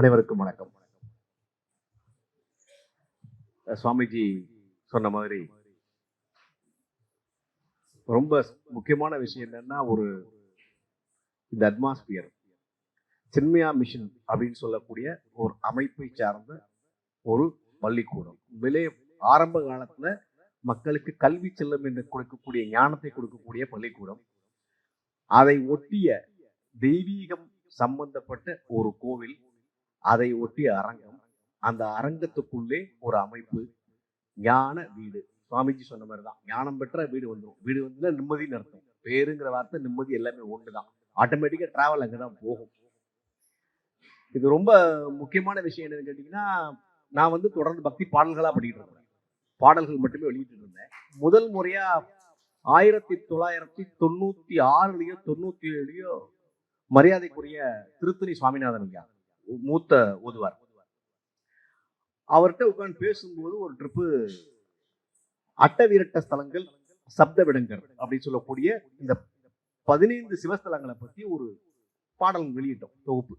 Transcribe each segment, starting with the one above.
அனைவருக்கும் வணக்கம். சுவாமிஜி சொன்ன மாதிரி ரொம்ப முக்கியமான விஷயம் என்னன்னா ஒரு இந்த அட்மாஸ்பியர் சின்மயா மிஷன் அப்படின்னு சொல்லக்கூடிய ஒரு அமைப்பை சார்ந்த ஒரு பள்ளிக்கூடம். விலை ஆரம்ப காலத்துல மக்களுக்கு கல்வி செல்லும் என்று கொடுக்கக்கூடிய ஞானத்தை கொடுக்கக்கூடிய பள்ளிக்கூடம். அதை ஒட்டிய தெய்வீகம் சம்பந்தப்பட்ட ஒரு கோவில் அதை ஒட்டிய அரங்கம் அந்த அரங்கத்துக்குள்ளே ஒரு அமைப்பு ஞான வீடு. சுவாமிஜி சொன்ன மாதிரி தான் ஞானம் பெற்ற வீடு வந்துடும் வீடு வந்து நிம்மதின்னு அர்த்தம். பேருங்கிற வார்த்தை நிம்மதி எல்லாமே ஒன்று தான் ஆட்டோமேட்டிக்காக ட்ராவல் அங்கே தான் போகும். இது ரொம்ப முக்கியமான விஷயம் என்னன்னு கேட்டிங்கன்னா நான் வந்து தொடர்ந்து பக்தி பாடல்களாக படிக்கிட்டு இருந்தேன் பாடல்கள் மட்டுமே வெளியிட்டு இருந்தேன். முதல் முறையாக ஆயிரத்தி தொள்ளாயிரத்தி தொண்ணூற்றி ஆறுலையோ தொண்ணூற்றி ஏழுலையோ மரியாதைக்குரிய திருத்தணி சுவாமிநாதன் ஐயா. மூத்த ஓதுவார் அவர்கிட்ட உட்காந்து பேசும்போது ஒரு ட்ரிப்பு அட்டவீரட்ட ஸ்தலங்கள் சப்த விடங்கர் அப்படின்னு சொல்லக்கூடிய இந்த பதினைந்து சிவஸ்தலங்களை பற்றி ஒரு பாடல் வெளியிட்டோம் தொகுப்பு.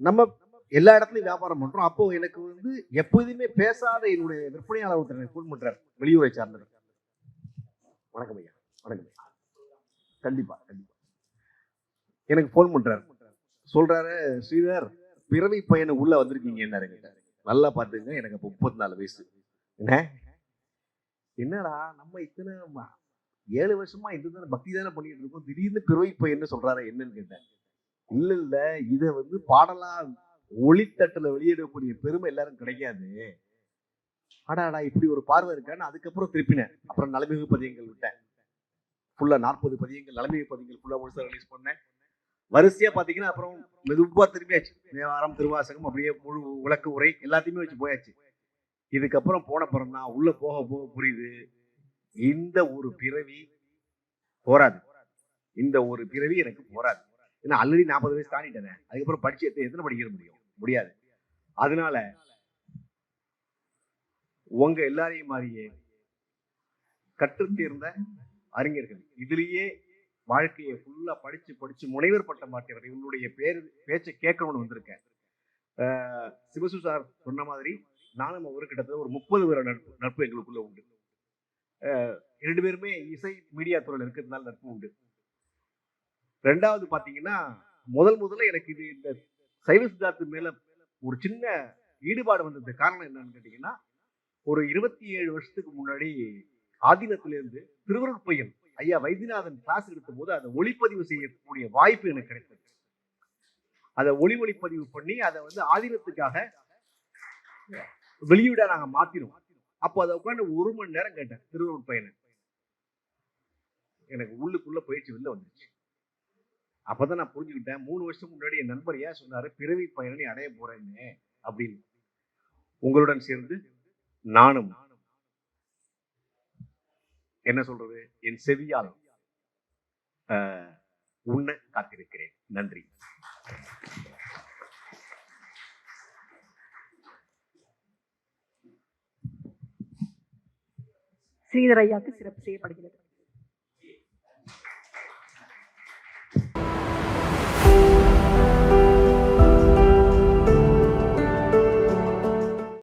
நம்ம எல்லா இடத்துலையும் வியாபாரம் பண்ணுறோம் அப்போ எனக்கு வந்து எப்போதுமே பேசாத என்னுடைய விற்பனையாளர் ஒருத்தர் எனக்கு ஃபோன் பண்ணுறார் வெளியூரை சார்ந்தவர். வணக்கம் ஐயா வணக்கம் ஐயா. கண்டிப்பாக கண்டிப்பாக எனக்கு ஃபோன் பண்ணுறாரு சொல்றாரு ஸ்ரீதர் பிறவி பையனை உள்ள வந்திருக்கீங்க என்ன கேட்டாரு நல்லா பாத்துங்க எனக்கு அப்போ முப்பத்தி நாலு வயசு. என்ன? என்னடா நம்ம இத்தனை ஏழு வருஷமா இந்த தானே பக்தி தானே பண்ணிட்டு இருக்கோம் திடீர்னு பிறவி பையன் சொல்றாரு என்னன்னு கேட்டேன். இல்ல இல்ல இதை வந்து பாடலா ஒளித்தட்டுல வெளியிடக்கூடிய பெருமை எல்லாரும் கிடைக்காது. ஆடாடா இப்படி ஒரு பார்வை இருக்கான்னு அதுக்கப்புறம் திருப்பினேன். அப்புறம் நலமிகு பதியங்கள் விட்டேன். ஃபுல்லா நாற்பது பதியங்கள் நலமிகு பதியங்கள் ஃபுல்லா முழுசா ரிலீஸ் பண்ணேன். வரிசையா பாத்தீங்கன்னா அப்புறம் மெதுவா திரும்பியாச்சு. தேவாரம் திருவாசகம் அப்படியே முழு விளக்கு உரை எல்லாத்தையுமே வச்சு போயாச்சு. இதுக்கப்புறம் போன பிறந்தா உள்ளே உள்ள போக போக புரியுது. இந்த ஒரு பிறவி போராது இந்த ஒரு பிறவி எனக்கு போராது ஏன்னா ஆல்ரெடி நாற்பது வயசு தாண்டிட்டேன். அதுக்கப்புறம் படிச்சு எத்தனை படிக்க படிக்கிற முடியும்? முடியாது. அதனால உங்க எல்லாரையும் மாதிரியே கற்றுத்தேர்ந்த அறிஞர்கள். இதுலேயே வாழ்க்கையை ஃபுல்லாக படித்து படித்து முனைவர் பட்டம் மாற்றவர் இவங்களுடைய பேர் பேச்சை கேட்கணும்னு வந்திருக்கேன். சிவசு சார் சொன்ன மாதிரி நானும் அவர் கிட்டத்தட்ட ஒரு முப்பது பேர நட்பு நட்பு எங்களுக்குள்ள உண்டு. ரெண்டு பேருமே இசை மீடியா துறையில் இருக்கிறதுனால நட்பு உண்டு. ரெண்டாவது பார்த்தீங்கன்னா முதல் முதல்ல எனக்கு இது இந்த சைவ சித்தார்த்து மேலே ஒரு சின்ன ஈடுபாடு வந்தது காரணம் என்னன்னு கேட்டிங்கன்னா ஒரு இருபத்தி ஏழு வருஷத்துக்கு முன்னாடி ஆதீனத்திலேருந்து திருவருட்பையன் ஐயா வைத்தியநாதன் கிளாஸ் எடுத்த போது அதை ஒளிப்பதிவு செய்யக்கூடிய வாய்ப்பு எனக்கு கிடைத்தது. அதை ஒளி ஒளிப்பதிவு பண்ணி அதை வந்து ஆதீனத்துக்காக வெளியிட நாங்க மாத்தினோம் அப்போ அதை உட்காந்து ஒரு மணி நேரம் கேட்டேன் திருவருட்பையனை எனக்கு உள்ளுக்குள்ள போயிடுச்சு வெளில வந்துச்சு அப்பதான் நான் புரிஞ்சுக்கிட்டேன் மூணு வருஷம் முன்னாடி என் நண்பர் ஏன் சொன்னாரு பிறவி பயனை அடைய போறேன்னு அப்படின்னு. உங்களுடன் சேர்ந்து நானும் என்ன சொல்றது? என் செவியால் ஆஹ், உண்ண காத்திருக்கிறேன். நன்றி. ஸ்ரீதரையாக்கு சிறப்பு செய்யப்படுகிறது.